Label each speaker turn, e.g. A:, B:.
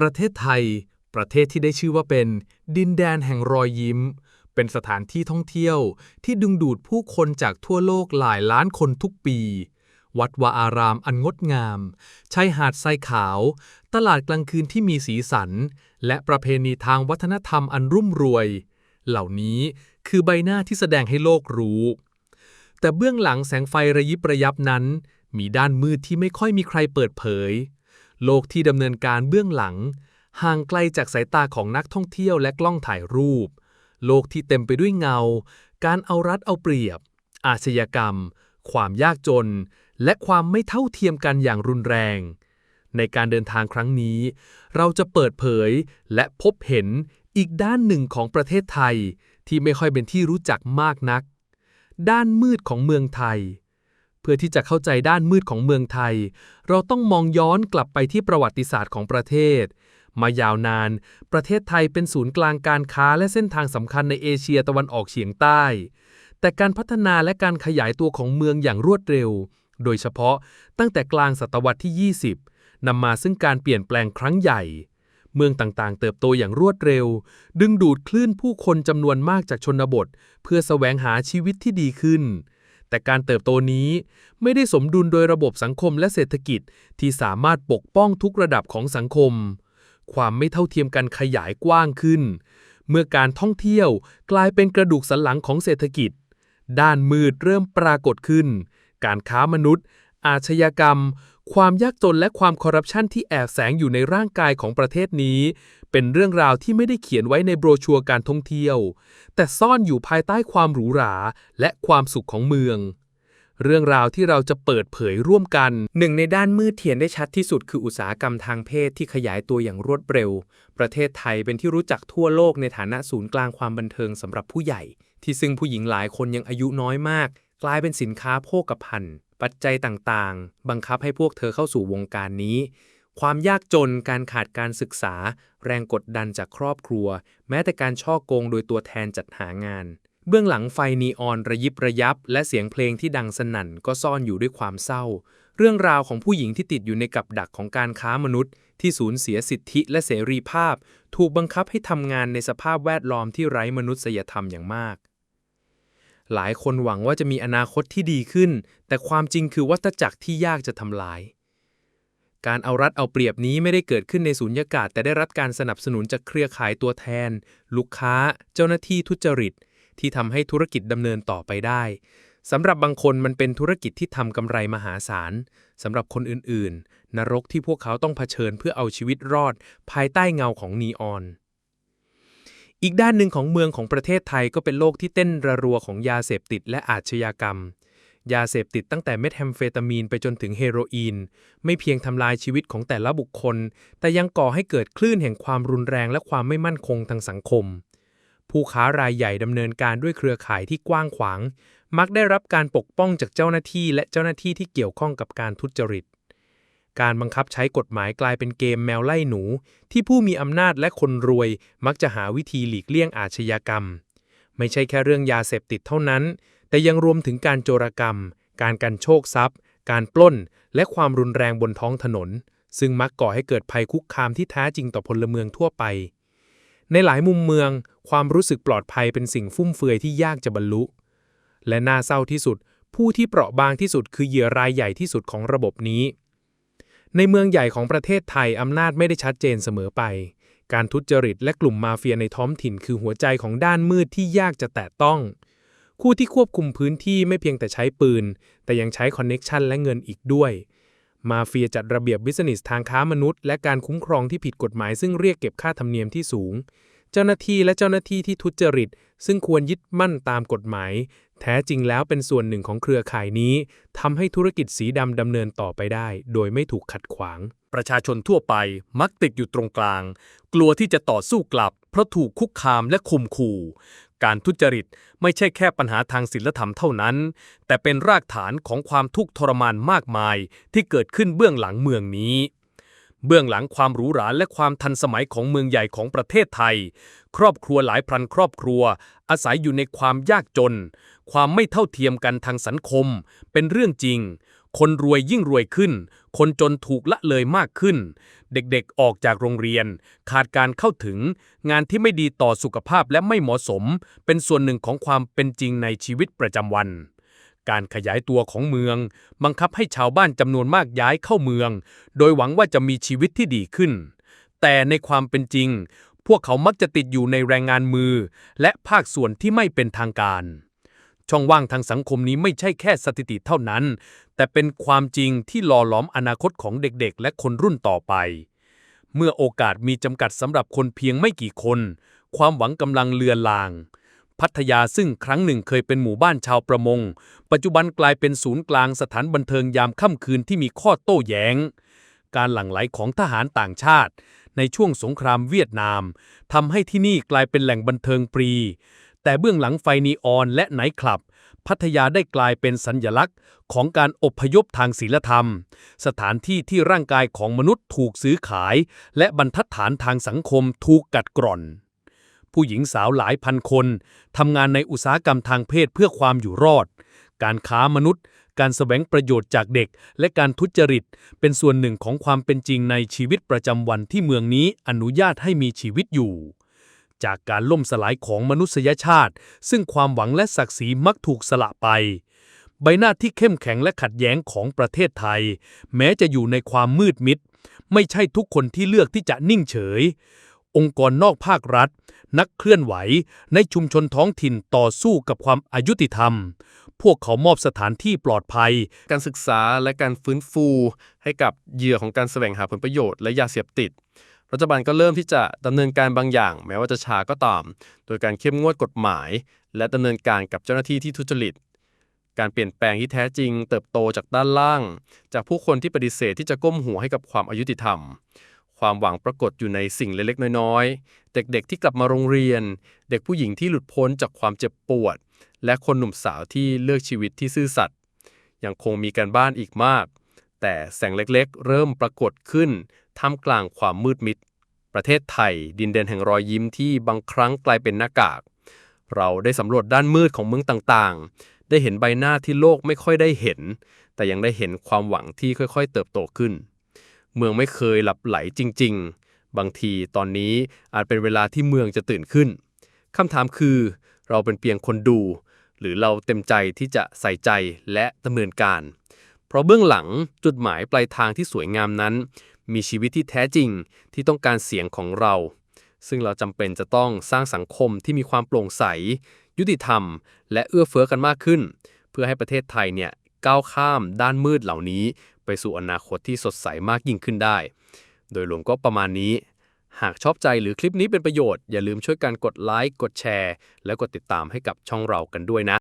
A: ประเทศไทย ประเทศที่ได้ชื่อว่าเป็น ดินแดนแห่งรอยยิ้ม เป็นสถานที่ท่องเที่ยว ที่ดึงดูดผู้คนจากทั่วโลกหลายล้านคนทุกปี วัดวาอารามอันงดงาม ชายหาดทรายขาว ตลาดกลางคืนที่มีสีสัน และประเพณีทางวัฒนธรรมอันรุ่มรวย เหล่านี้คือใบหน้าที่แสดงให้โลกรู้ แต่เบื้องหลังแสงไฟระยิบระยับนั้น มีด้านมืดที่ไม่ค่อยมีใครเปิดเผย โลกที่ดำเนินการเบื้องหลัง ห่างไกลจากสายตาของนักท่องเที่ยวและกล้องถ่ายรูป โลกที่เต็มไปด้วยเงา การเอารัดเอาเปรียบ อาชญากรรม ความยากจน และความไม่เท่าเทียมกันอย่างรุนแรง ในการเดินทางครั้งนี้ เราจะเปิดเผยและพบเห็นอีกด้านหนึ่งของประเทศไทยที่ไม่ค่อยเป็นที่รู้จักมากนัก ด้านมืดของเมืองไทย เพื่อที่จะเข้าใจด้านมืดของเมืองไทย เราต้องมองย้อนกลับไปที่ประวัติศาสตร์ของประเทศ มายาวนาน ประเทศไทยเป็นศูนย์กลางการค้าและเส้นทางสำคัญในเอเชียตะวันออกเฉียงใต้ แต่การพัฒนาและการขยายตัวของเมืองอย่างรวดเร็ว โดยเฉพาะตั้งแต่กลางศตวรรษที่ 20 นำมาซึ่งการเปลี่ยนแปลงครั้งใหญ่ เมืองต่างๆ เติบโตอย่างรวดเร็ว ดึงดูดคลื่นผู้คนจำนวนมากจากชนบท เพื่อแสวงหาชีวิตที่ดีขึ้น แต่การเติบโตนี้ไม่ได้สมดุลโดยระบบสังคมและเศรษฐกิจที่สามารถปกป้องทุกระดับของสังคม ความไม่เท่าเทียมกันขยายกว้างขึ้น เมื่อการท่องเที่ยวกลายเป็นกระดูกสันหลังของเศรษฐกิจ ด้านมืดเริ่มปรากฏขึ้น การค้ามนุษย์ อาชญากรรม ความยากจนและความคอร์รัปชันที่แอบแฝงอยู่ในร่างกายของประเทศนี้ เป็นเรื่องราวที่ไม่ได้เขียนไว้ในโบรชัวร์การท่องเที่ยว แต่ซ่อนอยู่ภายใต้ความหรูหราและความสุขของเมือง เรื่องราวที่เราจะเปิดเผยร่วมกัน
B: หนึ่งในด้านมืดเที่เห็นได้ชัดที่สุดคืออุตสาหกรรมทางเพศที่ขยายตัวอย่างรวดเร็ว ประเทศไทยเป็นที่รู้จักทั่วโลกในฐานะศูนย์กลางความบันเทิงสำหรับผู้ใหญ่ ที่ซึ่งผู้หญิงหลายคนยังอายุน้อยมาก กลายเป็นสินค้าโภคภัณฑ์ปัจจัยต่างๆ บังคับให้พวกเธอเข้าสู่วงการนี้ ความยากจน การขาดการศึกษา แรงกดดันจากครอบครัว แม้แต่การช่อโกงโดยตัวแทนจัดหางาน เบื้องหลังไฟนีออนระยิบระยับ และเสียงเพลงที่ดังสนั่นก็ซ่อนอยู่ด้วยความเศร้า เรื่องราวของผู้หญิงที่ติดอยู่ในกับดักของการค้ามนุษย์ ที่สูญเสียสิทธิและเสรีภาพ ถูกบังคับให้ทำงานในสภาพแวดล้อมที่ไร้มนุษยธรรมอย่างมากหลายคนหวังว่าจะมีอนาคตที่ดีขึ้น แต่ความจริงคือวัฏจักรที่ยากจะทำลาย การเอารัดเอาเปรียบนี้ไม่ได้เกิดขึ้นในสูญญากาศ แต่ได้รับการสนับสนุนจากเครือข่ายตัวแทน ลูกค้า เจ้าหน้าที่ทุจริต ที่ทำให้ธุรกิจดำเนินต่อไปได้สำหรับบางคนมันเป็นธุรกิจที่ทำกำไรมหาศาลสำหรับคนอื่นๆ นรกที่พวกเขาต้องเผชิญเพื่อเอาชีวิตรอด ภายใต้เงาของนีออน อีกด้านหนึ่งของเมืองของประเทศไทยก็เป็นโลกที่เต้นระรัวของยาเสพติดและอาชญากรรม ยาเสพติดตั้งแต่เมทแฮมเฟตามีนไปจนถึงเฮโรอีน ไม่เพียงทำลายชีวิตของแต่ละบุคคล แต่ยังก่อให้เกิดคลื่นแห่งความรุนแรงและความไม่มั่นคงทางสังคม ผู้ค้ารายใหญ่ดำเนินการด้วยเครือข่ายที่กว้างขวาง มักได้รับการปกป้องจากเจ้าหน้าที่ และเจ้าหน้าที่ที่เกี่ยวข้องกับการทุจริต การบังคับใช้กฎหมายกลายเป็นเกมแมวไล่หนู ที่ผู้มีอำนาจและคนรวย มักจะหาวิธีหลีกเลี่ยงอาชญากรรม ไม่ใช่แค่เรื่องยาเสพติดเท่านั้น แต่ยังรวมถึงการโจรกรรม การกันโชคทรัพย์ การปล้น และความรุนแรงบนท้องถนน ซึ่งมักก่อให้เกิดภัยคุกคามที่แท้จริงต่อพลเมืองทั่วไป ในหลายมุมเมือง ความรู้สึกปลอดภัยเป็นสิ่งฟุ่มเฟือยที่ยากจะบรรลุ และน่าเศร้าที่สุด ผู้ที่เปราะบางที่สุดคือเหยื่อรายใหญ่ที่สุดของระบบนี้ ในเมืองใหญ่ของประเทศไทยอำนาจไม่ได้ชัดเจนเสมอไปการทุจริตและกลุ่มมาเฟียในท้องถิ่นคือหัวใจของด้านมืดที่ยากจะแตะต้อง คู่ที่ควบคุมพื้นที่ไม่เพียงแต่ใช้ปืน แต่ยังใช้คอนเน็กชันและเงินอีกด้วย มาเฟียจัดระเบียบบิสเนสทางค้ามนุษย์ และการคุ้มครองที่ผิดกฎหมายซึ่งเรียกเก็บค่าธรรมเนียมที่สูง เจ้าหน้าที่และเจ้าหน้าที่ที่ทุจริต ซึ่งควรยึดมั่นตามกฎหมาย แท้จริงแล้วเป็นส่วนหนึ่งของเครือข่ายนี้ทำให้ธุรกิจสีดำดำเนินต่อไปได้ โดยไม่ถูกขัดขวาง
A: ประชาชนทั่วไปมักติดอยู่ตรงกลาง กลัวที่จะต่อสู้กลับเพราะถูกคุกคามและข่มขู่ การทุจริตไม่ใช่แค่ปัญหาทางศีลธรรมเท่านั้น แต่เป็นรากฐานของความทุกข์ทรมานมากมายที่เกิดขึ้นเบื้องหลังเมืองนี้ เบื้องหลังความหรูหราและความทันสมัยของเมืองใหญ่ของประเทศไทย ครอบครัวหลายพันครอบครัว อาศัยอยู่ในความยากจน ความไม่เท่าเทียมกันทางสังคม เป็นเรื่องจริง
B: คนรวยยิ่งรวยขึ้น คนจนถูกละเลยมากขึ้น เด็กๆออกจากโรงเรียน ขาดการเข้าถึง งานที่ไม่ดีต่อสุขภาพและไม่เหมาะสม เป็นส่วนหนึ่งของความเป็นจริงในชีวิตประจำวัน การขยายตัวของเมือง บังคับให้ชาวบ้านจำนวนมากย้ายเข้าเมือง โดยหวังว่าจะมีชีวิตที่ดีขึ้น แต่ในความเป็นจริง พวกเขามักจะติดอยู่ในแรงงานมือ และภาคส่วนที่ไม่เป็นทางการ ช่องว่างทางสังคมนี้ไม่ใช่แค่สถิติเท่านั้น แต่เป็นความจริงที่หล่อหลอมอนาคตของเด็กๆ และคนรุ่นต่อไป เมื่อโอกาสมีจำกัดสำหรับคนเพียงไม่กี่คน ความหวังกำลังเลือนลาง พัทยาซึ่งครั้งหนึ่งเคยเป็นหมู่บ้านชาวประมง ปัจจุบันกลายเป็นศูนย์กลางสถานบันเทิงยามค่ำคืนที่มีข้อโต้แย้ง การหลั่งไหลของทหารต่างชาติ ในช่วงสงครามเวียดนามทำให้ที่นี่กลายเป็นแหล่งบันเทิงฟรี แต่เบื้องหลังไฟนีออนและไนท์คลับ พัทยาได้กลายเป็นสัญญลักษณ์ของการอพยพทางศีลธรรม สถานที่ที่ร่างกายของมนุษย์ถูกซื้อขาย และบรรทัดฐานทางสังคมถูกกัดกร่อน ผู้หญิงสาวหลายพันคนทำงานในอุตสาหกรรมทางเพศเพื่อความอยู่รอด การค้ามนุษย์การแสวงประโยชน์จากเด็กและการทุจริต เป็นส่วนหนึ่งของความเป็นจริงในชีวิตประจำวันที่เมืองนี้อนุญาตให้มีชีวิตอยู่ จากการล่มสลายของมนุษยชาติ ซึ่งความหวังและศักดิ์ศรีมักถูกสละไป ใบหน้าที่เข้มแข็งและขัดแย้งของประเทศไทย แม้จะอยู่ในความมืดมิด ไม่ใช่ทุกคนที่เลือกที่จะนิ่งเฉย องค์กรนอกภาครัฐ นักเคลื่อนไหว ในชุมชนท้องถิ่นต่อสู้กับความอายุติธรรม พวกเขามอบสถานที่ปลอดภัย
C: การศึกษาและการฟื้นฟู ให้กับเหยื่อของการแสวงหาผลประโยชน์และยาเสพติด รัฐบาลก็เริ่มที่จะดำเนินการบางอย่าง แม้ว่าจะช้าก็ตาม โดยการเข้มงวดกฎหมาย และดำเนินการกับเจ้าหน้าที่ที่ทุจริต การเปลี่ยนแปลงที่แท้จริง เติบโตจากด้านล่าง จากผู้คนที่ปฏิเสธที่จะก้มหัวให้กับความอายุติธรรม ความหวังปรากฏอยู่ในสิ่งเล็กๆ น้อยๆ เด็กๆที่กลับมาโรงเรียน เด็กผู้หญิงที่หลุดพ้นจากความเจ็บปวด และคนหนุ่มสาวที่เลือกชีวิตที่ซื่อสัตย์ยังคงมีการบ้านอีกมาก แต่แสงเล็กๆ เริ่มปรากฏขึ้นท่ามกลางความมืดมิด ประเทศไทย ดินแดนแห่งรอยยิ้มที่บางครั้งกลายเป็นหน้ากาก เราได้สำรวจด้านมืดของเมืองต่างๆ ได้เห็นใบหน้าที่โลกไม่ค่อยได้เห็น แต่ยังได้เห็นความหวังที่ค่อยๆ เติบโตขึ้น เมืองไม่เคยหลับไหลจริง ๆ บางทีตอนนี้อาจเป็นเวลาที่เมืองจะตื่นขึ้นคำถามคือ เราเป็นเพียงคนดู หรือเราเต็มใจที่จะใส่ใจและดำเนินการ เพราะเบื้องหลังจุดหมายปลายทางที่สวยงามนั้น มีชีวิตที่แท้จริงที่ต้องการเสียงของเรา ซึ่งเราจำเป็นจะต้องสร้างสังคมที่มีความโปร่งใส ยุติธรรม และเอื้อเฟื้อกันมากขึ้น เพื่อให้ประเทศไทยเนี่ยก้าวข้ามด้านมืดเหล่านี้ ไปสู่อนาคตที่สดใสมากยิ่งขึ้นได้ โดยรวมก็ประมาณนี้ หากชอบใจหรือคลิปนี้เป็นประโยชน์อย่าลืมช่วยกันกดไลค์กดแชร์ และกดติดตามให้กับช่องเรากันด้วยนะ